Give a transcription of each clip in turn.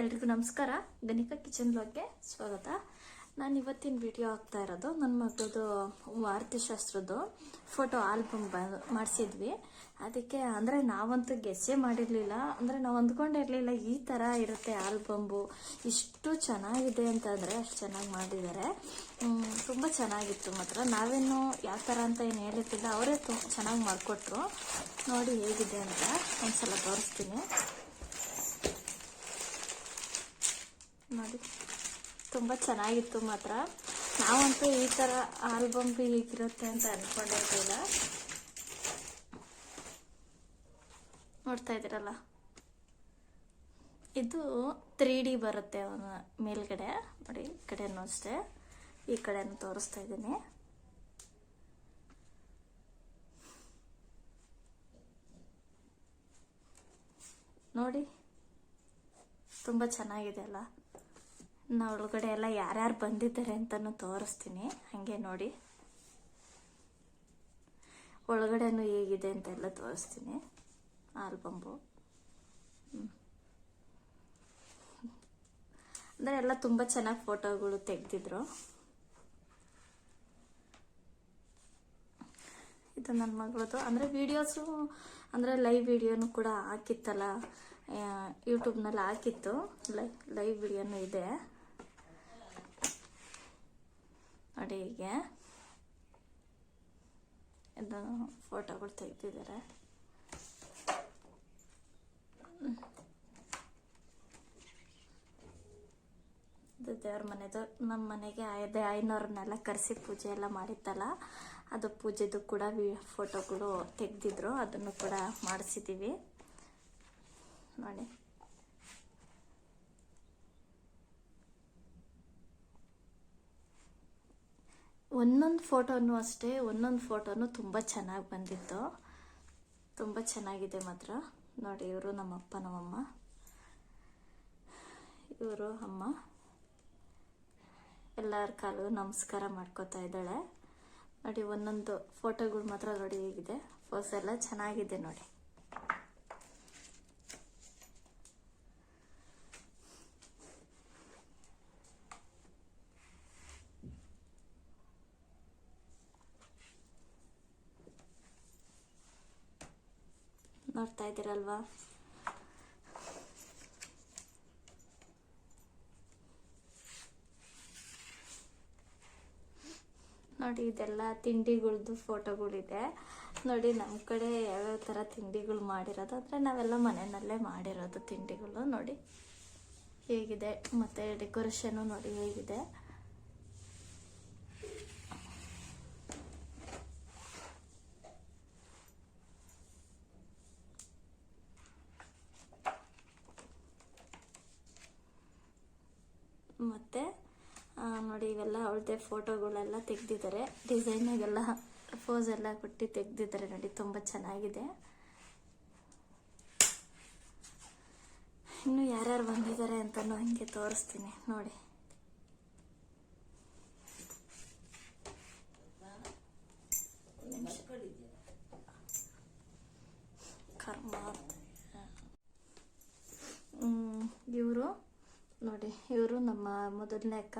ಎಲ್ರಿಗೂ ನಮಸ್ಕಾರ. ಗಣಿಕಾ ಕಿಚನ್ ಬ್ಲಾಗ್ಗೆ ಸ್ವಾಗತ. ನಾನು ಇವತ್ತಿನ ವಿಡಿಯೋ ಆಗ್ತಾ ಇರೋದು ನನ್ನ ಮಗಳದು ವಾರ್ತಿಶಾಸ್ತ್ರದ್ದು ಫೋಟೋ ಆಲ್ಬಮ್ ಬ, ಮಾಡಿಸಿದ್ವಿ. ಅದಕ್ಕೆ ಅಂದರೆ ನಾವಂತೂ ಗೆಸ್ಸೇ ಮಾಡಿರಲಿಲ್ಲ. ಅಂದರೆ ನಾವು ಅಂದ್ಕೊಂಡಿರಲಿಲ್ಲ ಈ ಥರ ಇರುತ್ತೆ ಆಲ್ಬಂಬು. ಇಷ್ಟು ಚೆನ್ನಾಗಿದೆ ಅಂತಂದರೆ ಅಷ್ಟು ಚೆನ್ನಾಗಿ ಮಾಡಿದ್ದಾರೆ ತುಂಬ ಚೆನ್ನಾಗಿತ್ತು ಮಾತ್ರ. ನಾವೇನು ಯಾವ ಥರ ಅಂತ ಏನು ಹೇಳಿರ್ತಿಲ್ಲ ಅವರೇ ತುಂಬ ಚೆನ್ನಾಗಿ ಮಾಡಿಕೊಟ್ರು. ನೋಡಿ ಹೇಗಿದೆ ಅಂತ ಒಂದು ಸಲ ತೋರಿಸ್ತೀನಿ. ನೋಡಿ. ತುಂಬ ಚೆನ್ನಾಗಿತ್ತು ಮಾತ್ರ. ನಾವಂತೂ ಈ ಥರ ಆಲ್ಬಮ್ ಹೀಗಿರುತ್ತೆ ಅಂತ ಅಂದ್ಕೊಂಡಿರ್ಲಿಲ್ಲ ನೋಡ್ತಾ ಇದ್ದೀರಲ್ಲ? ಇದು ತ್ರೀ ಡಿ ಬರುತ್ತೆ ಅವನ ಮೇಲ್ಗಡೆ. ನೋಡಿ, ಈ ಕಡೆನೂ ಅಷ್ಟೇ. ಈ ಕಡೆನೂ ತೋರಿಸ್ತಾ ಇದ್ದೀನಿ. ನೋಡಿ. ತುಂಬ ಚೆನ್ನಾಗಿದೆ ಅಲ್ಲ? ನಾ ಒಳಗಡೆ ಎಲ್ಲ ಯಾರ್ಯಾರು ಬಂದಿದ್ದಾರೆ ಅಂತಲೂ ತೋರಿಸ್ತೀನಿ. ಹಾಗೆ ನೋಡಿ. ಒಳಗಡೆನೂ ಹೇಗಿದೆ ಅಂತೆಲ್ಲ ತೋರಿಸ್ತೀನಿ. ಆಲ್ಬಂಬು. ಅಂದರೆ ಎಲ್ಲ ತುಂಬ ಚೆನ್ನಾಗಿ ಫೋಟೋಗಳು ತೆಗೆದಿದ್ರು. ಇದು ನನ್ನ ಮಗಳದು ಅಂದರೆ ವೀಡಿಯೋಸು ಅಂದರೆ ಲೈವ್ ವಿಡಿಯೋನು ಕೂಡ ಹಾಕಿತ್ತಲ್ಲ ಯೂಟ್ಯೂಬ್ನಲ್ಲಿ ಹಾಕಿತ್ತು. ಲೈ ಲೈವ್ ವಿಡಿಯೋನು ಇದೆ. ನೋಡಿ ಹೀಗೆ ಇದು ಫೋಟೋಗಳು ತೆಗೆದಿದ್ದಾರೆ. ಇದು ದೇವ್ರ ಮನೆದು ನಮ್ಮ ಮನೆಗೆ ಅದೇ ಐನೂರನ್ನೆಲ್ಲ ಕರೆಸಿ ಪೂಜೆ ಎಲ್ಲ ಮಾಡಿತ್ತಲ್ಲ, ಅದು ಪೂಜೆದು ಕೂಡ ವಿ ಫೋಟೋಗಳು ತೆಗೆದಿದ್ರು, ಅದನ್ನು ಕೂಡ ಮಾಡಿಸಿದ್ದೀವಿ. ನೋಡಿ. ಒಂದೊಂದು ಫೋಟೋನು ಅಷ್ಟೇ, ಒಂದೊಂದು ಫೋಟೋನು ತುಂಬ ಚೆನ್ನಾಗಿ ಬಂದಿತ್ತು. ತುಂಬ ಚೆನ್ನಾಗಿದೆ ಮಾತ್ರ. ನೋಡಿ, ಇವರು ನಮ್ಮಪ್ಪ, ನಮ್ಮಮ್ಮ. ಇವರು ಅಮ್ಮ. ಎಲ್ಲರ ಕಾಲು ನಮಸ್ಕಾರ ಮಾಡ್ಕೋತಾ ಇದ್ದಾಳೆ. ನೋಡಿ, ಒಂದೊಂದು ಫೋಟೋಗಳು ಮಾತ್ರ ನೋಡಿ ಹೇಗಿದೆ. ಫೋಸ್ ಎಲ್ಲ ಚೆನ್ನಾಗಿದೆ ನೋಡಿ. ನೋಡ್ತಾ ಇದ್ದೀರಲ್ವಾ ನೋಡಿ, ಇದೆಲ್ಲ ತಿಂಡಿಗಳದ್ದು ಫೋಟೋಗಳಿದೆ. ನೋಡಿ ನಮ್ಮ ಕಡೆ ಯಾವ್ಯಾವ ಥರ ತಿಂಡಿಗಳು ಮಾಡಿರೋದು, ಅಂದರೆ ನಾವೆಲ್ಲ ಮನೆಯಲ್ಲೇ ಮಾಡಿರೋದು ತಿಂಡಿಗಳು. ನೋಡಿ, ಹೇಗಿದೆ? ಮತ್ತು ಡೆಕೋರೇಷನು ನೋಡಿ, ಹೇಗಿದೆ ಮತ್ತು ನೋಡಿ ಇವೆಲ್ಲ ಅವಳದೇ ಫೋಟೋಗಳೆಲ್ಲ ತೆಗೆದಿದ್ದಾರೆ. ಡಿಸೈನಾಗೆಲ್ಲ ಫೋಸ್ ಎಲ್ಲ ಕೊಟ್ಟು ತೆಗೆದಿದ್ದಾರೆ ನೋಡಿ, ತುಂಬ ಚೆನ್ನಾಗಿದೆ. ಇನ್ನು ಯಾರ್ಯಾರು ಬಂದಿದ್ದಾರೆ ಅಂತಲೂ ಹಂಗೆ ತೋರಿಸ್ತೀನಿ, ನೋಡಿ. ಇವರು ನೋಡಿ, ಇವರು ನಮ್ಮ ಮೊದಲನೇ ಅಕ್ಕ.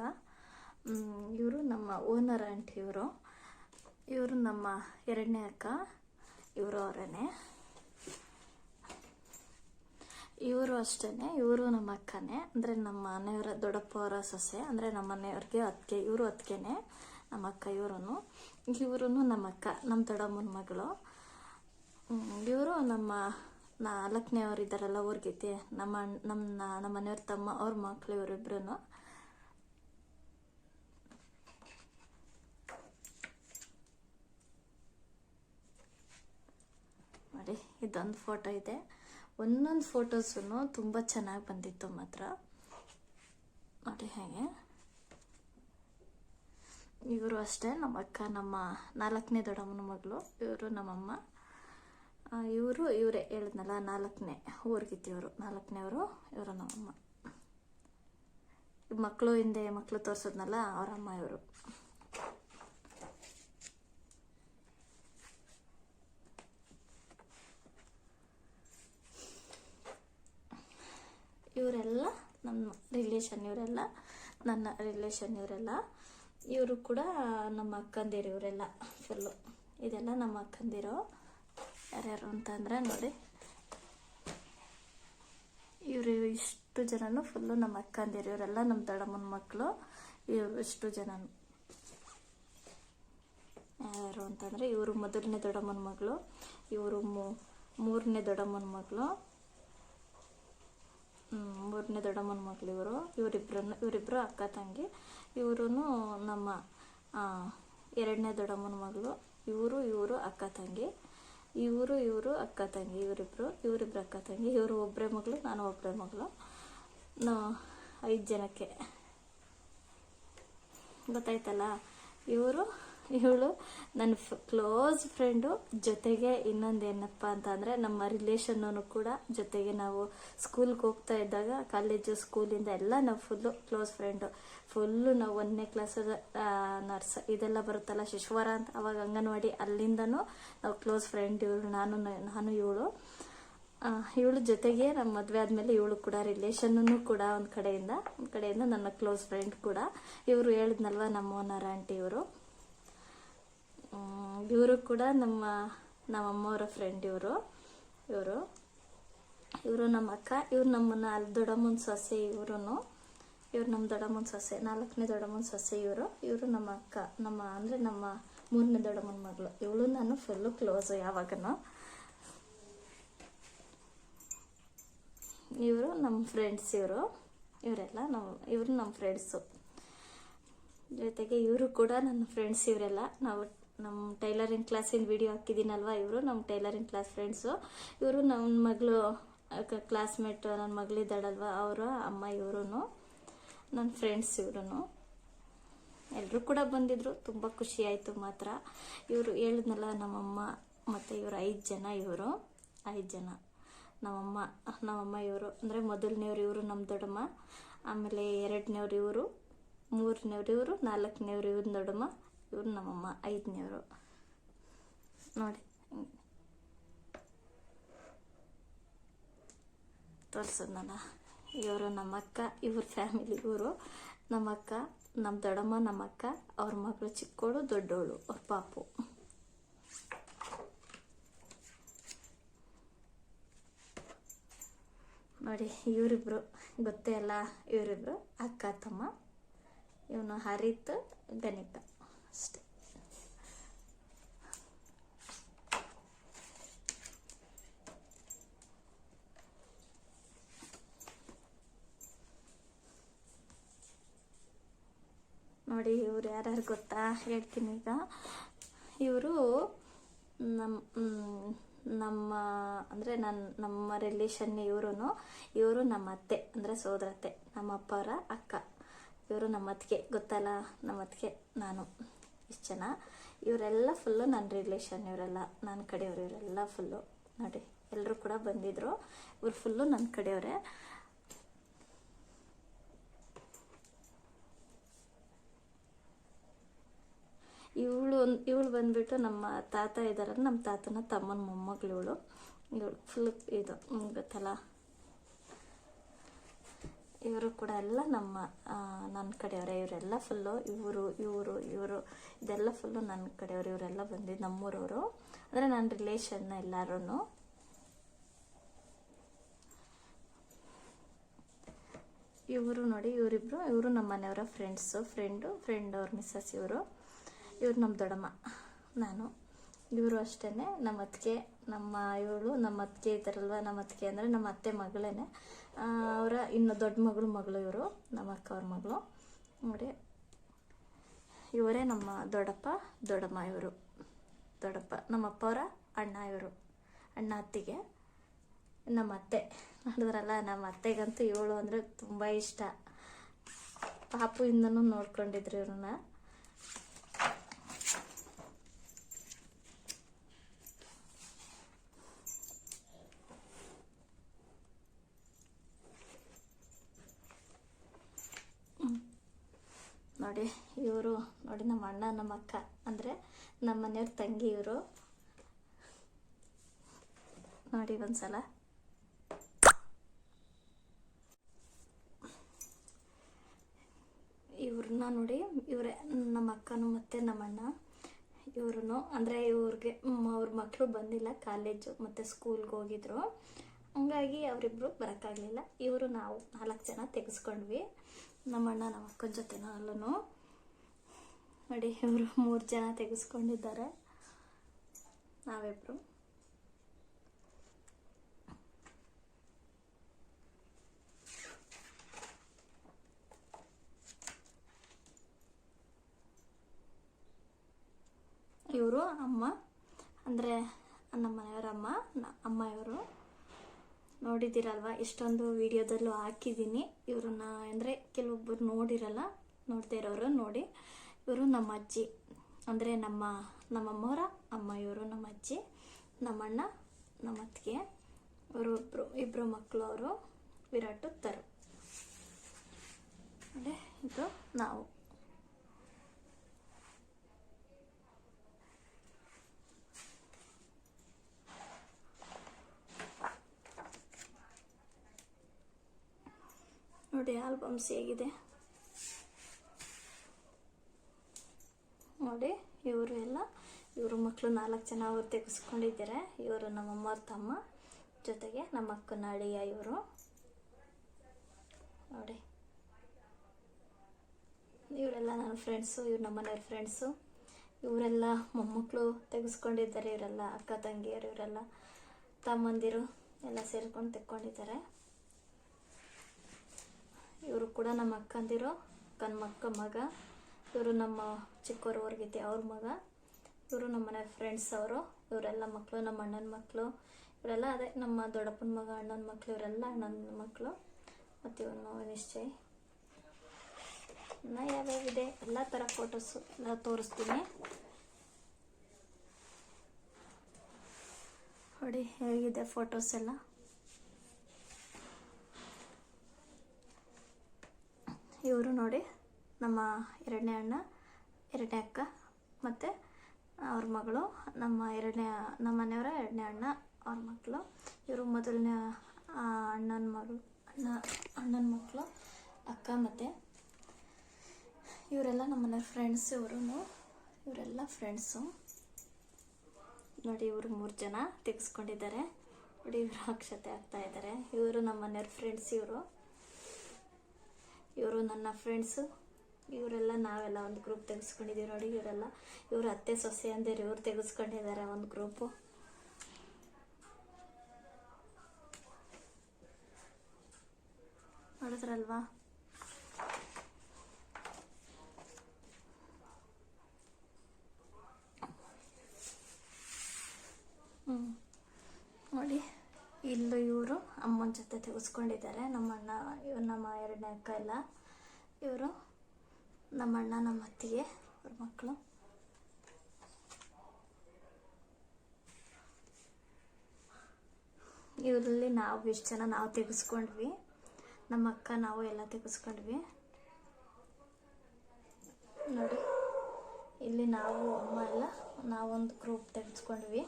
ಇವರು ನಮ್ಮ ಓನರ್ ಆಂಟಿ ಇವರು. ಇವರು ನಮ್ಮ ಎರಡನೇ ಅಕ್ಕ, ಇವರು ಅವರೇ ಇವರು ಅಷ್ಟೇ ಇವರು ನಮ್ಮ ಅಕ್ಕನೇ. ಅಂದರೆ ನಮ್ಮ ಮನೆಯವರ ದೊಡ್ಡಪ್ಪವರ ಸೊಸೆ, ಅಂದರೆ ನಮ್ಮ ಮನೆಯವ್ರಿಗೆ ಅತ್ತಿಗೆ, ಇವರು ಅತ್ತಿಗೆನೆ, ನಮ್ಮ ಅಕ್ಕ ಇವರು ಇವರು ನಮ್ಮ ಅಕ್ಕ, ನಮ್ಮ ದೊಡ್ಡಮ್ಮನ ಮಗಳು. ಇವರು ನಮ್ಮ ನಾಲ್ಕನೇ ಅವ್ರು ಇದ್ದಾರಲ್ಲ ಊರ್ಗೈತಿ ನಮ್ಮ ನಮ್ಮ ನಮ್ಮ ಮನೆಯವ್ರ ತಮ್ಮ, ಅವ್ರ ಮಕ್ಕಳು ಇವರಿಬ್ರು ನೋಡಿ ಇದೊಂದು ಫೋಟೋ ಇದೆ. ಒಂದೊಂದು ಫೋಟೋಸು ತುಂಬ ಚೆನ್ನಾಗಿ ಬಂದಿತ್ತು ಮಾತ್ರ. ನೋಡಿ ಹೇಗೆ. ಇವರು ಅಷ್ಟೇ, ನಮ್ಮ ಅಕ್ಕ, ನಮ್ಮ ನಾಲ್ಕನೇ ದೊಡ್ಡಮ್ಮನ ಮಗಳು, ಇವರು ನಮ್ಮಮ್ಮ. ಇವರು ಇವರೇ ಹೇಳಿದ್ನಲ್ಲ, ನಾಲ್ಕನೇ ಊರ್ಗಿತ್ತಿಯವರು ನಾಲ್ಕನೇವರು, ಇವರು ನಮ್ಮಮ್ಮ. ಮಕ್ಕಳು ಹಿಂದೆ ಮಕ್ಕಳು ತೋರಿಸೋದ್ನಲ್ಲ, ಅವರಮ್ಮ ಇವರು. ಇವರೆಲ್ಲ ನಮ್ಮ ರಿಲೇಷನ್ ಇವರೆಲ್ಲ ನನ್ನ ರಿಲೇಷನ್ ಇವರೆಲ್ಲ ಇವರು ಕೂಡ ನಮ್ಮ ಅಕ್ಕಂದಿರು, ಇವರೆಲ್ಲ ಫುಲ್ಲು ಇದೆಲ್ಲ ನಮ್ಮ ಅಕ್ಕಂದಿರು. ಯಾರ್ಯಾರು ಅಂತಂದರೆ ನೋಡಿ. ಇವರು ಇಷ್ಟು ಜನನು ಫುಲ್ಲು ನಮ್ಮ ಅಕ್ಕಂದಿರು, ಇವರೆಲ್ಲ ನಮ್ಮ ದೊಡ್ಡಮ್ಮನ ಮಕ್ಕಳು ಇವರು ಇಷ್ಟು ಜನನು. ಯಾರು ಅಂತಂದರೆ ಇವರು ಮೊದಲನೇ ದೊಡ್ಡಮ್ಮನ ಮಗಳು, ಇವರು ಮೂರನೇ ದೊಡ್ಡಮ್ಮನ ಮಗಳು. ಮೂರನೇ ದೊಡ್ಡಮ್ಮನ ಮಗಳು ಇವರು. ಇವರಿಬ್ಬರನ್ನು ಇವರಿಬ್ಬರು ಅಕ್ಕ, ತಂಗಿ. ಇವರು ನಮ್ಮ ಎರಡನೇ ದೊಡ್ಡಮ್ಮನ ಮಗಳು. ಇವರು ಇವರು ಅಕ್ಕ, ತಂಗಿ. ಇವರು ಇವರು ಅಕ್ಕ, ತಂಗಿ. ಇವರಿಬ್ಬರು ಇವರಿಬ್ಬರು ಅಕ್ಕ, ತಂಗಿ. ಇವರು ಒಬ್ಬರೇ ಮಗಳು, ನಾನು ಒಬ್ಬರೇ ಮಗಳು. ನಾವು ಐದು ಜನಕ್ಕೆ. ಗೊತ್ತಾಯ್ತಲ್ಲ? ಇವರು ಇವಳು ನನ್ನ ಕ್ಲೋಸ್ ಫ್ರೆಂಡು ಜೊತೆಗೆ ಇನ್ನೊಂದೇನಪ್ಪ ಅಂತ ನಮ್ಮ ರಿಲೇಷನ್ನೂ ಕೂಡ ಜೊತೆಗೆ ನಾವು ಸ್ಕೂಲ್ಗೆ ಹೋಗ್ತಾ ಇದ್ದಾಗ ಕಾಲೇಜು ಸ್ಕೂಲಿಂದ ಎಲ್ಲ ನಾವು ಫುಲ್ಲು ಕ್ಲೋಸ್ ಫ್ರೆಂಡು ಫುಲ್ಲು ನಾವು ಒಂದನೇ ಕ್ಲಾಸ್ ನರ್ಸ್ ಇದೆಲ್ಲ ಬರುತ್ತಲ್ಲ ಶಿಶುವಾರ ಅಂತ, ಅವಾಗ ಅಂಗನವಾಡಿ ಅಲ್ಲಿಂದನೂ ನಾವು ಕ್ಲೋಸ್ ಫ್ರೆಂಡ್ ಇವಳು, ನಾನು ನಾನು ಇವಳು. ಇವಳು ಜೊತೆಗೆ ನಮ್ಮ ಮದುವೆ ಆದಮೇಲೆ ಇವಳು ಕೂಡ ರಿಲೇಷನ್ನೂ ಕೂಡ ಒಂದು ಕಡೆಯಿಂದ ಒಂದು ಕಡೆಯಿಂದ ನನ್ನ ಕ್ಲೋಸ್ ಫ್ರೆಂಡ್ ಕೂಡ. ಇವರು ಹೇಳಿದ್ನಲ್ವ ನಮ್ಮ ಓನರ್ ಆಂಟಿ ಇವರು. ಇವರು ಕೂಡ ನಮ್ಮ ನಮ್ಮ ಅಮ್ಮವರ ಫ್ರೆಂಡ್ ಇವರು. ಇವರು. ಇವರು ನಮ್ಮ ಅಕ್ಕ, ಇವ್ರು ನಮ್ಮನ್ನ ಅಲ್ಲಿ ದೊಡ್ಡಮ್ಮನ ಸೊಸೆ ಇವರು ಇವ್ರು ನಮ್ಮ ದೊಡ್ಡಮ್ಮನ ಸೊಸೆ, ನಾಲ್ಕನೇ ದೊಡ್ಡಮ್ಮನ ಸೊಸೆ ಇವರು. ಇವರು ನಮ್ಮ ಅಕ್ಕ, ನಮ್ಮ, ಅಂದರೆ ನಮ್ಮ ಮೂರನೇ ದೊಡ್ಡಮ್ಮನ ಮಗಳು. ಇವಳು ನಾನು ಫುಲ್ಲು ಕ್ಲೋಸು ಯಾವಾಗನೂ. ಇವರು ನಮ್ಮ ಫ್ರೆಂಡ್ಸ್ ಇವರು. ಇವರೆಲ್ಲ ನಮ್ಮ, ಇವರು ನಮ್ಮ ಫ್ರೆಂಡ್ಸು ಜೊತೆಗೆ ಇವರು ಕೂಡ ನನ್ನ ಫ್ರೆಂಡ್ಸ್ ಇವರೆಲ್ಲ. ನಾವು ನಮ್ಮ ಟೈಲರಿಂಗ್ ಕ್ಲಾಸಿನ ವಿಡಿಯೋ ಹಾಕಿದ್ದೀನಲ್ವ ಇವರು ನಮ್ಮ ಟೈಲರಿಂಗ್ ಕ್ಲಾಸ್ ಫ್ರೆಂಡ್ಸು. ಇವರು ನನ್ನ ಮಗಳು ಕ್ಲಾಸ್ಮೇಟ್ ನನ್ನ ಮಗಳಿದ್ದಾಳಲ್ವ ಅವರ, ಅಮ್ಮ ಇವರು ನನ್ನ ಫ್ರೆಂಡ್ಸ್ ಇವರು ಎಲ್ಲರೂ ಕೂಡ ಬಂದಿದ್ರು, ತುಂಬ ಖುಷಿ ಆಯಿತು ಮಾತ್ರ. ಇವರು ಹೇಳಿದ್ನಲ್ಲ ನಮ್ಮಮ್ಮ ಮತ್ತು ಇವರು ಐದು ಜನ ಇವರು, ಐದು ಜನ. ನಮ್ಮಮ್ಮ ನಮ್ಮಮ್ಮ ಇವರು, ಅಂದರೆ ಮೊದಲನೇವ್ರು ಇವರು ನಮ್ಮ ದೊಡ್ಡಮ್ಮ, ಆಮೇಲೆ ಎರಡನೇವ್ರು ಇವರು, ಮೂರನೇವ್ರು ಇವರು, ನಾಲ್ಕನೇವ್ರು ಇವ್ರ ದೊಡ್ಡಮ್ಮ ಇವ್ರು ನಮ್ಮಮ್ಮ, ಐದನೇವರು. ನೋಡಿ ತೋರಿಸೋದ್ನಲ್ಲ ಇವರು ನಮ್ಮ ಅಕ್ಕ ಇವ್ರ ಫ್ಯಾಮಿಲಿ ಇವರು. ನಮ್ಮಕ್ಕ ನಮ್ಮ ದೊಡ್ಡಮ್ಮ, ನಮ್ಮಕ್ಕ, ಅವ್ರ ಮಗಳು ಚಿಕ್ಕೋಳು, ದೊಡ್ಡೋಳು, ಅವ್ರ ಪಾಪು. ನೋಡಿ, ಇವರಿಬ್ರು, ಗೊತ್ತೇ ಅಲ್ಲ, ಇವರಿಬ್ರು, ಅಕ್ಕ, ತಮ್ಮ. ಇವನು ಹರಿತ್, ಗಣಿತ. ನೋಡಿ, ಇವ್ರು ಯಾರ್ಯಾರು ಗೊತ್ತಾ? ಹೇಳ್ತೀನಿ ಈಗ. ಇವರು ನಮ್ಮ ನಮ್ಮ, ಅಂದರೆ ನನ್ನ ನಮ್ಮ ರಿಲೇಷನ್ ಇವರು ಇವರು ನಮ್ಮ ಅತ್ತೆ, ಅಂದರೆ ಸೋದರತ್ತೆ. ನಮ್ಮ ಅಪ್ಪ ಅವರ ಅಕ್ಕ. ಇವರು ನಮ್ಮ ಅತ್ತಿಗೆ, ಗೊತ್ತಲ್ಲ? ನಮ್ಮ ಅತ್ತಿಗೆ ನಾನು. ಇಷ್ಟು ಜನ. ಇವರೆಲ್ಲ ಫುಲ್ಲು ನನ್ನ ರಿಲೇಷನ್ ಇವರೆಲ್ಲ ನನ್ನ ಕಡೆಯವರು ಇವರೆಲ್ಲ ಫುಲ್ಲು ನೋಡಿ ಎಲ್ಲರೂ ಕೂಡ ಬಂದಿದ್ರು. ಇವ್ರು ಫುಲ್ಲು ನನ್ನ ಕಡೆಯವರೇ. ಇವಳು ಇವಳು ಬಂದ್ಬಿಟ್ಟು ನಮ್ಮ ತಾತ ಇದ್ದಾರಲ್ಲ ನಮ್ಮ ತಾತನ ತಮ್ಮನ ಮೊಮ್ಮಗಳು ಇವಳು. ಇವಳು ಫುಲ್ ಇದು ಗೊತ್ತಲ್ಲ? ಇವರು ಕೂಡ ಎಲ್ಲ ನಮ್ಮ ನನ್ನ ಕಡೆಯವರೇ, ಇವರೆಲ್ಲ ಫುಲ್ಲು ಇವರು ಇವರು ಇವರು, ಇದೆಲ್ಲ ಫುಲ್ಲು ನನ್ನ ಕಡೆಯವರು, ಇವರೆಲ್ಲ ಬಂದಿದ್ದು ನಮ್ಮೂರವರು. ಅಂದರೆ ನನ್ನ ರಿಲೇಷನ್ನ ಎಲ್ಲರೂ ಇವರು ನೋಡಿ ಇವರಿಬ್ಬರು ಇವರು ನಮ್ಮ ಮನೆಯವರ ಫ್ರೆಂಡ್ಸು ಫ್ರೆಂಡು ಫ್ರೆಂಡ್ ಅವ್ರ ಮಿಸ್ಸಸ್ ಇವರು. ಇವರು ನಮ್ಮ ದೊಡ್ಡಮ್ಮ, ನಾನು. ಇವರು ಅಷ್ಟೇ ನಮ್ಮ ಅತ್ತಿಗೆ ನಮ್ಮ ಇವಳು ನಮ್ಮ ಅತ್ತಿಗೆ ಇದ್ದಾರಲ್ವ ನಮ್ಮ ಅತ್ತಿಗೆ ಅಂದರೆ ನಮ್ಮ ಅತ್ತೆ ಮಗಳೇನೆ. ಅವರ ಇನ್ನು ದೊಡ್ಡ ಮಗಳು ಮಗಳು ಇವರು, ನಮ್ಮ ಅಕ್ಕ ಅವ್ರ ಮಗಳು. ನೋಡಿ, ಇವರೇ ನಮ್ಮ ದೊಡ್ಡಪ್ಪ, ದೊಡ್ಡಮ್ಮ ಇವರು. ದೊಡ್ಡಪ್ಪ ನಮ್ಮ ಅವರ, ಅಣ್ಣ ಇವರು. ಅಣ್ಣ ಅತ್ತಿಗೆ, ನಮ್ಮ ಅತ್ತೆ. ನೋಡಿದ್ರಲ್ಲ, ನಮ್ಮ ಅತ್ತೆಗಂತೂ ಇವಳು ಅಂದರೆ ತುಂಬ ಇಷ್ಟ. ಪಾಪು ಇಂದನೂ ನೋಡ್ಕೊಂಡಿದ್ರು ಇವ್ರನ್ನ. ನೋಡಿ, ಇವರು ನೋಡಿ ನಮ್ಮ ಅಣ್ಣ, ನಮ್ಮ ಅಕ್ಕ. ಅಂದರೆ ನಮ್ಮ ಮನೆಯವ್ರ ತಂಗಿ ಇವರು. ನೋಡಿ ಒಂದ್ಸಲ. ಇವ್ರನ್ನ ನೋಡಿ, ಇವರೇ, ನಮ್ಮ ಅಕ್ಕನೂ ಮತ್ತು ನಮ್ಮ ಅಣ್ಣ ಇವ್ರೂ ಅಂದರೆ ಇವ್ರಿಗೆ ಅವ್ರ ಮಕ್ಕಳು ಬಂದಿಲ್ಲ ಕಾಲೇಜು ಮತ್ತು ಸ್ಕೂಲ್ಗೆ ಹೋಗಿದ್ರು. ಹಂಗಾಗಿ ಅವರಿಬ್ಬರು ಬರೋಕ್ಕಾಗಲಿಲ್ಲ. ಇವರು ನಾವು ನಾಲ್ಕು ಜನ ತೆಗೆಸ್ಕೊಂಡ್ವಿ. ನಮ್ಮಣ್ಣ ನಮ್ಮ ಅಕ್ಕನ ಜೊತೆನೂ ಅಲ್ಲೂ ನೋಡಿ, ಇವರು ಮೂರು ಜನ ತೆಗೆಸ್ಕೊಂಡಿದ್ದಾರೆ. ನಾವಿಬ್ಬರು ಇವರು ಅಮ್ಮ, ಅಂದರೆ ನಮ್ಮ ಮನೆಯವರ ಅಮ್ಮ ಅಮ್ಮ ಇವರು. ನೋಡಿದ್ದೀರಲ್ವ? ಇಷ್ಟೊಂದು ವಿಡಿಯೋದಲ್ಲೂ ಹಾಕಿದ್ದೀನಿ. ಇವ್ರನ್ನ ಅಂದರೆ ಕೆಲವೊಬ್ಬರು ನೋಡಿರಲ್ಲ, ನೋಡ್ತಾ ಇರೋರು ನೋಡಿ. ಇವರು ನಮ್ಮ ಅಜ್ಜಿ. ಅಂದರೆ ನಮ್ಮ ನಮ್ಮಮ್ಮವರ ಅಮ್ಮ, ಇವರು ನಮ್ಮ ಅಜ್ಜಿ ನಮ್ಮಣ್ಣ ನಮ್ಮ ಅತ್ತಿಗೆ. ಇವರು ಇಬ್ಬರು ಇಬ್ಬರು ಮಕ್ಕಳು ಅವರು ವಿರಾಟು ತರು ಅಂದರೆ ಇದು ನಾವು. ನೋಡಿ ಆಲ್ಬಮ್ಸ್ ಹೇಗಿದೆ. ನೋಡಿ, ಇವರು ಎಲ್ಲ, ಇವರು ಮಕ್ಕಳು ನಾಲ್ಕು ಜನ ಅವ್ರು ತೆಗೆಸ್ಕೊಂಡಿದ್ದಾರೆ. ಇವರು ನಮ್ಮಮ್ಮವ್ರ ತಮ್ಮ, ಜೊತೆಗೆ ನಮ್ಮ ಅಕ್ಕನ ಅಳಿಯ ಇವರು. ನೋಡಿ. ಇವರೆಲ್ಲ ನನ್ನ ಫ್ರೆಂಡ್ಸು ಇವ್ರು ನಮ್ಮ ಮನೆಯವ್ರ ಫ್ರೆಂಡ್ಸು ಇವರೆಲ್ಲ ಮೊಮ್ಮಕ್ಕಳು ತೆಗೆಸ್ಕೊಂಡಿದ್ದಾರೆ, ಇವರೆಲ್ಲ ಅಕ್ಕ, ತಂಗಿಯರು, ಇವರೆಲ್ಲ ತಮ್ಮಂದಿರು ಎಲ್ಲ ಸೇರ್ಕೊಂಡು ತೆಕ್ಕೊಂಡಿದ್ದಾರೆ ಇವರು ಕೂಡ ನಮ್ಮ ಅಕ್ಕಂದಿರು ಅಕ್ಕನ ಮಕ್ಕ ಮಗ. ಇವರು ನಮ್ಮ ಚಿಕ್ಕವರು ಹೊರಗೈತಿ ಅವ್ರ ಮಗ. ಇವರು ನಮ್ಮ ಮನೆ ಫ್ರೆಂಡ್ಸ್ ಅವರು. ಇವರೆಲ್ಲ ಮಕ್ಕಳು ನಮ್ಮ ಅಣ್ಣನ ಮಕ್ಕಳು ಇವರೆಲ್ಲ ಅದೇ ನಮ್ಮ ದೊಡ್ಡಪ್ಪನ ಮಗ, ಅಣ್ಣನ ಮಕ್ಕಳು ಇವರೆಲ್ಲ ಅಣ್ಣನ ಮಕ್ಕಳು ಮತ್ತು ಇವನು ನಿಶ್ಚಯ. ಇನ್ನು ಯಾವ್ಯಾವಿದೆ ಎಲ್ಲ ಥರ ಫೋಟೋಸು ಎಲ್ಲ ತೋರಿಸ್ತೀನಿ. ನೋಡಿ, ಹೇಗಿದೆ ಫೋಟೋಸ್ ಎಲ್ಲ? ಇವರು ನೋಡಿ, ನಮ್ಮ ಎರಡನೇ ಅಣ್ಣ, ಎರಡನೇ ಅಕ್ಕ ಮತ್ತು ಅವ್ರ ಮಗಳು, ನಮ್ಮ ಎರಡನೇ, ನಮ್ಮ ಮನೆಯವರ ಎರಡನೇ ಅಣ್ಣ, ಅವ್ರ ಮಕ್ಕಳು. ಇವರು ಮೊದಲನೇ ಅಣ್ಣನ ಮಗಳು ಅಣ್ಣ, ಅಣ್ಣನ ಮಕ್ಕಳು, ಅಕ್ಕ ಮತ್ತು ಇವರೆಲ್ಲ ನಮ್ಮ ಮನೆಯವ್ರ ಫ್ರೆಂಡ್ಸ್ ಇವರು ಇವರೆಲ್ಲ ಫ್ರೆಂಡ್ಸು ನೋಡಿ, ಇವರು ಮೂರು ಜನ ತೆಗೆಸ್ಕೊಂಡಿದ್ದಾರೆ. ನೋಡಿ, ಇವರು ಅಕ್ಷತೆ ಆಗ್ತಾ ಇದ್ದಾರೆ. ಇವರು ನಮ್ಮ ಮನೆಯವ್ರ ಫ್ರೆಂಡ್ಸ್ ಇವರು. ಇವರು ನನ್ನ ಫ್ರೆಂಡ್ಸು ಇವರೆಲ್ಲ ನಾವೆಲ್ಲ ಒಂದು ಗ್ರೂಪ್ ತೆಗೆಸ್ಕೊಂಡಿದ್ದೀವಿ ನೋಡಿ, ಇವರೆಲ್ಲ ಇವರು ಅತ್ತೆ, ಸೊಸೆ ಅಂದಿರು ಇವರು ತೆಗೆಸ್ಕೊಂಡಿದ್ದಾರೆ ಒಂದು ಗ್ರೂಪು ನೋಡಿದ್ರಲ್ವಾ? ಹ್ಞೂ ನೋಡಿ. ಇಲ್ಲೂ ಇವರು ಅಮ್ಮನ ಜೊತೆ ತೆಗೆಸ್ಕೊಂಡಿದ್ದಾರೆ. ನಮ್ಮ ಅಣ್ಣ ಇವ್ರು ನಮ್ಮ ಎರಡನೇ ಅಕ್ಕ ಎಲ್ಲ. ಇವರು ನಮ್ಮ ಅಣ್ಣ ನಮ್ಮ ಅತ್ತಿಗೆ, ಅವ್ರ ಮಕ್ಕಳು. ಇವರಲ್ಲಿ ನಾವು ಎಷ್ಟು ಜನ ನಾವು ತೆಗೆಸ್ಕೊಂಡ್ವಿ. ನಮ್ಮ ಅಕ್ಕ, ನಾವು ಎಲ್ಲ ತೆಗೆಸ್ಕೊಂಡ್ವಿ. ನೋಡಿ, ಇಲ್ಲಿ ನಾವು, ಅಮ್ಮ ಎಲ್ಲ ನಾವೊಂದು ಗ್ರೂಪ್ ತೆಗೆಸ್ಕೊಂಡ್ವಿ.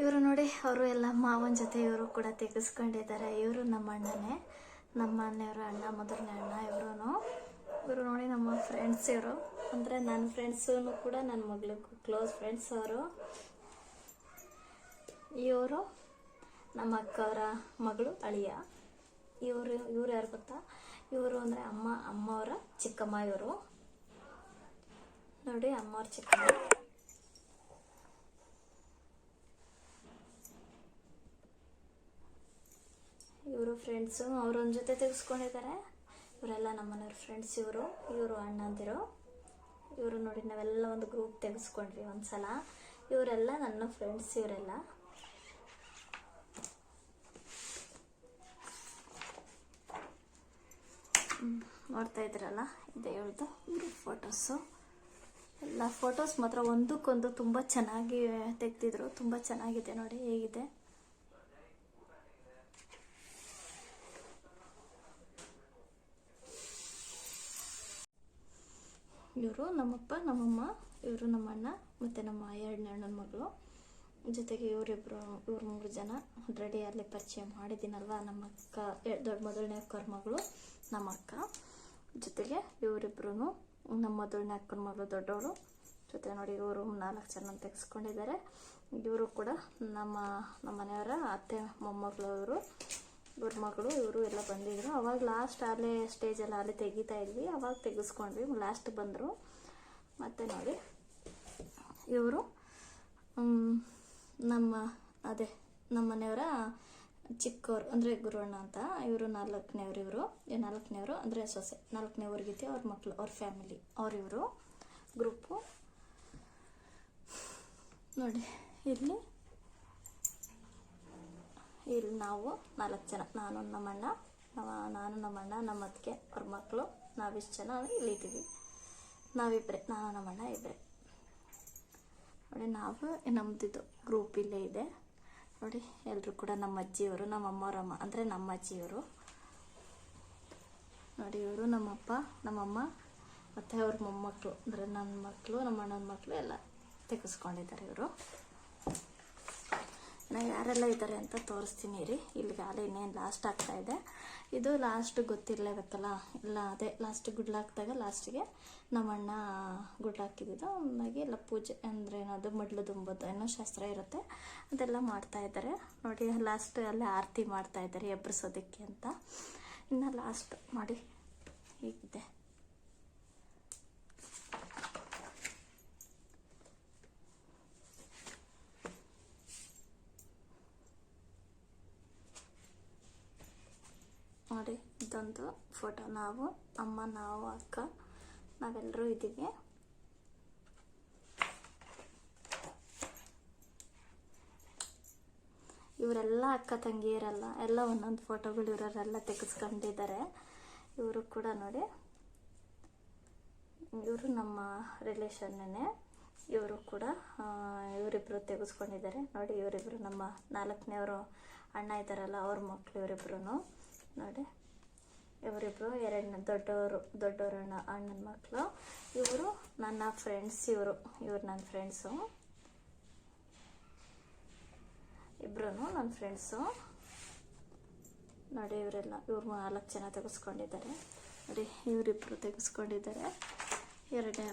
ಇವರು ನೋಡಿ, ಅವರು ಎಲ್ಲ ಮಾವನ ಜೊತೆ ಇವರು ಕೂಡ ತೆಗೆಸ್ಕೊಂಡಿದ್ದಾರೆ. ಇವರು ನಮ್ಮ ಅಣ್ಣನೇ. ನಮ್ಮ ಮನೆಯವರು ಅಣ್ಣ, ಮೊದಲನೇ ಅಣ್ಣ ಇವರು ಇವರು ನೋಡಿ ನಮ್ಮ ಫ್ರೆಂಡ್ಸ್ ಇವರು. ಅಂದರೆ ನನ್ನ ಫ್ರೆಂಡ್ಸೂ ಕೂಡ ನನ್ನ ಮಗಳಿಗೂ ಕ್ಲೋಸ್ ಫ್ರೆಂಡ್ಸ್ ಅವರು. ಇವರು ನಮ್ಮ ಅಕ್ಕವರ ಮಗಳು ಅಳಿಯ. ಇವರು, ಇವ್ರು ಯಾರು ಗೊತ್ತಾ? ಇವರು ಅಂದರೆ ಅಮ್ಮ, ಅಮ್ಮವರ ಚಿಕ್ಕಮ್ಮ ಇವರು. ನೋಡಿ ಅಮ್ಮವ್ರ ಚಿಕ್ಕಮ್ಮ. ಇವರು ಫ್ರೆಂಡ್ಸು ಅವ್ರೊಂದು ಜೊತೆ ತೆಗೆಸ್ಕೊಂಡಿದ್ದಾರೆ ಇವರೆಲ್ಲ ನಮ್ಮನೆಯವ್ರ ಫ್ರೆಂಡ್ಸ್ ಇವರು ಇವರು ಅಣ್ಣಂದಿರು ಇವರು ನೋಡಿ ನಾವೆಲ್ಲ ಒಂದು ಗ್ರೂಪ್ ತೆಗೆಸ್ಕೊಂಡ್ವಿ ಒಂದ್ಸಲ. ಇವರೆಲ್ಲ ನನ್ನ ಫ್ರೆಂಡ್ಸ್ ಇವರೆಲ್ಲ. ನೋಡ್ತಾ ಇದ್ರಲ್ಲ, ಇದೆ ಹೇಳ್ದು ಗ್ರೂಪ್ ಫೋಟೋಸು ಎಲ್ಲ ಫೋಟೋಸ್ ಮಾತ್ರ ಒಂದಕ್ಕೊಂದು ತುಂಬ ಚೆನ್ನಾಗಿ ತೆಗ್ದಿದ್ರು, ತುಂಬ ಚೆನ್ನಾಗಿದೆ ನೋಡಿ, ಹೇಗಿದೆ. ಇವರು ನಮ್ಮಪ್ಪ, ನಮ್ಮಮ್ಮ, ಇವರು ನಮ್ಮ ಅಣ್ಣ ಮತ್ತು ನಮ್ಮ ಎರಡನೇ ಅಣ್ಣನ ಮಗಳು. ಜೊತೆಗೆ ಇವರಿಬ್ಬರು ಇವ್ರು ಮೂರು ಜನ ರೆಡಿ ಅಲ್ಲಿ ಪರಿಚಯ ಮಾಡಿದ್ದೀನಲ್ವ? ನಮ್ಮ ಅಕ್ಕ ದೊಡ್ಡ ಮೊದಲನೇ ಅಕ್ಕವ್ರ ಮಗಳು, ನಮ್ಮ ಅಕ್ಕ. ಜೊತೆಗೆ ಇವರಿಬ್ರು ನಮ್ಮ ಮೊದಲನೇ ಅಕ್ಕನ ಮಗಳು ದೊಡ್ಡವರು ಜೊತೆ ನೋಡಿ ಇವರು ನಾಲ್ಕು ಜನ ತೆಗೆಸ್ಕೊಂಡಿದ್ದಾರೆ. ಇವರು ಕೂಡ ನಮ್ಮ ನಮ್ಮ ಮನೆಯವರ ಅತ್ತೆ ಮೊಮ್ಮಗಳು ಇವರು ಮಗಳು ಇವರು ಎಲ್ಲ ಬಂದಿದ್ರು. ಅವಾಗ ಲಾಸ್ಟ್ ಅಲ್ಲೇ ಸ್ಟೇಜಲ್ಲಿ ಆಲೆ ತೆಗಿತಾ ಇದ್ವಿ. ಅವಾಗ ತೆಗೆಸ್ಕೊಂಡ್ವಿ. ಲಾಸ್ಟ್ ಬಂದರು. ಮತ್ತು ನೋಡಿ. ಇವರು ನಮ್ಮ, ಅದೇ, ನಮ್ಮ ಮನೆಯವರ ಚಿಕ್ಕವ್ರು ಅಂದರೆ ಗುರುವಣ್ಣ ಅಂತ. ಇವರು ನಾಲ್ಕನೇವ್ರು ಇವರು. ನಾಲ್ಕನೇವರು, ಅಂದರೆ ಸೊಸೆ. ನಾಲ್ಕನೇ ಊರಿಗಿದ್ದೆ ಅವ್ರ ಮಕ್ಕಳು ಅವ್ರ ಫ್ಯಾಮಿಲಿ ಅವ್ರಿವರು ಗ್ರೂಪು ನೋಡಿ, ಇಲ್ಲಿ ಇಲ್ಲಿ ನಾವು ನಾಲ್ಕು ಜನ, ನಾನು ನಮ್ಮಣ್ಣ ನಮ್ಮ, ನಾನು ನಮ್ಮಣ್ಣ ನಮ್ಮ ಅತ್ತಿಗೆ, ಅವ್ರ ಮಕ್ಕಳು, ನಾವಿಷ್ಟು ಜನ ಇಲ್ಲಿ ಇದ್ದೀವಿ. ನಾವಿಬ್ಬರೇ ನಾನು ನಮ್ಮಣ್ಣ ಇಬ್ಬರೇ ನೋಡಿ, ನಾವು ನಮ್ಮದಿದ್ದು ಗ್ರೂಪ್ ಇಲ್ಲೇ ಇದೆ. ನೋಡಿ ಎಲ್ಲರೂ ಕೂಡ ನಮ್ಮ ಅಜ್ಜಿಯವರು, ನಮ್ಮ ಅಮ್ಮವ್ರಮ್ಮ ಅಂದರೆ ನಮ್ಮ ಅಜ್ಜಿಯವರು. ನೋಡಿ, ಇವರು ನಮ್ಮಪ್ಪ ನಮ್ಮಮ್ಮ ಮತ್ತು ಅವ್ರ ಮೊಮ್ಮಕ್ಕಳು, ಅಂದರೆ ನನ್ನ ಮಕ್ಕಳು, ನಮ್ಮ ಅಣ್ಣನ ಮಕ್ಕಳು ಎಲ್ಲ ತೆಗೆಸ್ಕೊಂಡಿದ್ದಾರೆ ಇವರು. ಯಾರೆಲ್ಲ ಇದ್ದಾರೆ ಅಂತ ತೋರಿಸ್ತೀನಿ ರೀ ಇಲ್ಲಿ ಅಲ್ಲೇ ಇನ್ನೇನು ಲಾಸ್ಟ್ ಆಗ್ತಾ ಇದೆ. ಇದು ಲಾಸ್ಟ್ ಗೊತ್ತಿರಲೇಬೇಕಲ್ಲ? ಇಲ್ಲ ಅದೇ ಲಾಸ್ಟ್ ಗುಡ್ಲಾಕ್ದಾಗ ಲಾಸ್ಟಿಗೆ ನಮ್ಮಣ್ಣ ಗುಡ್ಲಾಕಿದ್ದು ಹಂಗಾಗಿ ಎಲ್ಲ ಪೂಜೆ ಅಂದರೆ ಏನದು, ಮಡ್ಲು ತುಂಬೋದು ಏನೋ ಶಾಸ್ತ್ರ ಇರುತ್ತೆ. ಅದೆಲ್ಲ ಮಾಡ್ತಾ ಇದ್ದಾರೆ. ನೋಡಿ ಲಾಸ್ಟ್ ಅಲ್ಲಿ ಆರತಿ ಮಾಡ್ತಾ ಇದ್ದಾರೆ ಎಬ್ಬರಿಸೋದಕ್ಕೆ ಅಂತ. ಇನ್ನು ಲಾಸ್ಟ್ ಮಾಡಿ, ಹೀಗಿದೆ ನೋಡಿ ಇದೊಂದು ಫೋಟೋ. ನಾವು, ಅಮ್ಮ, ನಾವು, ಅಕ್ಕ ನಾವೆಲ್ಲರೂ ಇದ್ದೀವಿ. ಇವರೆಲ್ಲ ಅಕ್ಕ, ತಂಗಿಯರೆಲ್ಲ, ಎಲ್ಲ ಒಂದೊಂದು ಫೋಟೋಗಳು ಇವರೆಲ್ಲ ತೆಗೆಸ್ಕೊಂಡಿದ್ದಾರೆ. ಇವರು ಕೂಡ ನೋಡಿ. ಇವರು ನಮ್ಮ ರಿಲೇಷನ್ನೇ. ಇವರು ಕೂಡ ಇವರಿಬ್ಬರು ತೆಗೆಸ್ಕೊಂಡಿದ್ದಾರೆ. ನೋಡಿ ಇವರಿಬ್ಬರು ನಮ್ಮ ನಾಲ್ಕನೇವರು ಅಣ್ಣ ಇದ್ದಾರಲ್ಲ, ಅವ್ರ ಮಕ್ಕಳು ಇವರಿಬ್ರು ನೋಡಿ. ಇವರಿಬ್ರು ಎರಡನೇ ದೊಡ್ಡವರು ದೊಡ್ಡವರು ಅಣ್ಣ ಅಣ್ಣನ ಮಕ್ಕಳು ಇವರು ನನ್ನ ಫ್ರೆಂಡ್ಸ್ ಇವರು ಇವರು ನನ್ನ ಫ್ರೆಂಡ್ಸು ಇಬ್ಬರೂ ನನ್ನ ಫ್ರೆಂಡ್ಸು ನೋಡಿ ಇವರೆಲ್ಲ ಇವ್ರು ನಾಲ್ಕು ಜನ ತೆಗೆಸ್ಕೊಂಡಿದ್ದಾರೆ. ನೋಡಿ, ಇವರಿಬ್ರು ತೆಗೆಸ್ಕೊಂಡಿದ್ದಾರೆ. ಎರಡನೇ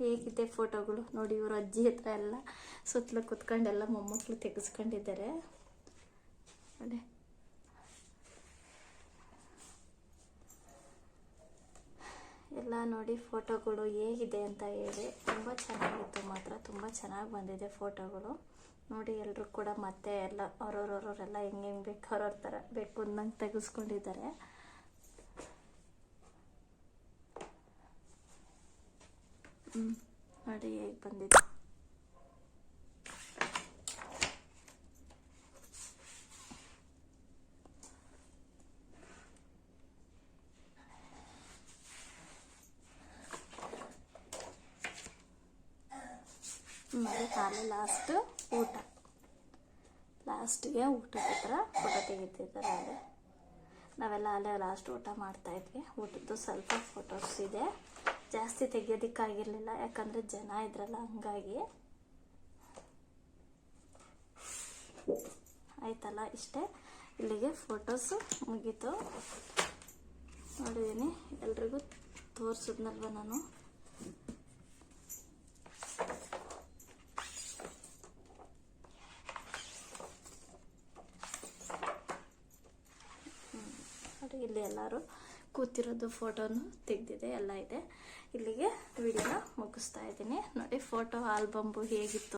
ಹೇಗಿದೆ ಫೋಟೋಗಳು? ನೋಡಿ, ಇವರು ಅಜ್ಜಿ ಹತ್ರ ಎಲ್ಲ ಸುತ್ತಲೂ ಕುತ್ಕೊಂಡೆಲ್ಲ ಮೊಮ್ಮಕ್ಕಳು ತೆಗೆಸ್ಕೊಂಡಿದ್ದಾರೆ. ನೋಡಿ. ಎಲ್ಲ ನೋಡಿ ಫೋಟೋಗಳು ಹೇಗಿದೆ ಅಂತ ಹೇಳಿ ತುಂಬ ಚೆನ್ನಾಗಿತ್ತು ಮಾತ್ರ, ತುಂಬ ಚೆನ್ನಾಗಿ ಬಂದಿದೆ ಫೋಟೋಗಳು. ನೋಡಿ ಎಲ್ಲರೂ ಕೂಡ ಮತ್ತೆ ಎಲ್ಲ ಅವ್ರವ್ರವ್ರೆಲ್ಲ ಹೆಂಗೆ ಹೆಂಗೆ ಬೇಕು, ಅವ್ರವ್ರ ಥರ ಬೇಕು ಅಂದಂಗೆ ತೆಗೆಸ್ಕೊಂಡಿದ್ದಾರೆ. ಹ್ಞೂ ನೋಡಿ ಹೇಗೆ ಬಂದಿದೆ ನೋಡಿ ಹಾಲು ಲಾಸ್ಟ್ ಊಟ. ಲಾಸ್ಟಿಗೆ ಊಟದ ಹತ್ರ ಫೋಟೋ ತೆಗಿತಿದ್ದಾರೆ ಅದೇ ನಾವೆಲ್ಲ ಅಲ್ಲೇ ಲಾಸ್ಟ್ ಊಟ ಮಾಡ್ತಾ ಇದ್ವಿ. ಊಟದ್ದು ಸ್ವಲ್ಪ ಫೋಟೋಸ್ ಇದೆ. ಜಾಸ್ತಿ ತೆಗಿಯೋದಕ್ಕಾಗಿರಲಿಲ್ಲ, ಯಾಕಂದರೆ ಜನ ಇದ್ರಲ್ಲ, ಹಂಗಾಗಿ. ಆಯ್ತಲ್ಲ, ಇಷ್ಟೇ. ಇಲ್ಲಿಗೆ ಫೋಟೋಸು ಮುಗೀತು. ನೋಡಿದ್ದೀನಿ. ಎಲ್ರಿಗೂ ತೋರಿಸಿದ್ನಲ್ವ ನಾನು ನೋಡಿ ಇಲ್ಲಿ ಎಲ್ಲರೂ ಕೂತಿರೋದು ಫೋಟೋನು ತೆಗೆದಿದೆ ಎಲ್ಲ ಇದೆ. ಇಲ್ಲಿಗೆ ವಿಡಿಯೋನ ಮುಗಿಸ್ತಾ ಇದ್ದೀನಿ. ನೋಡಿ ಫೋಟೋ ಆಲ್ಬಮ್ಮು ಹೇಗಿತ್ತು?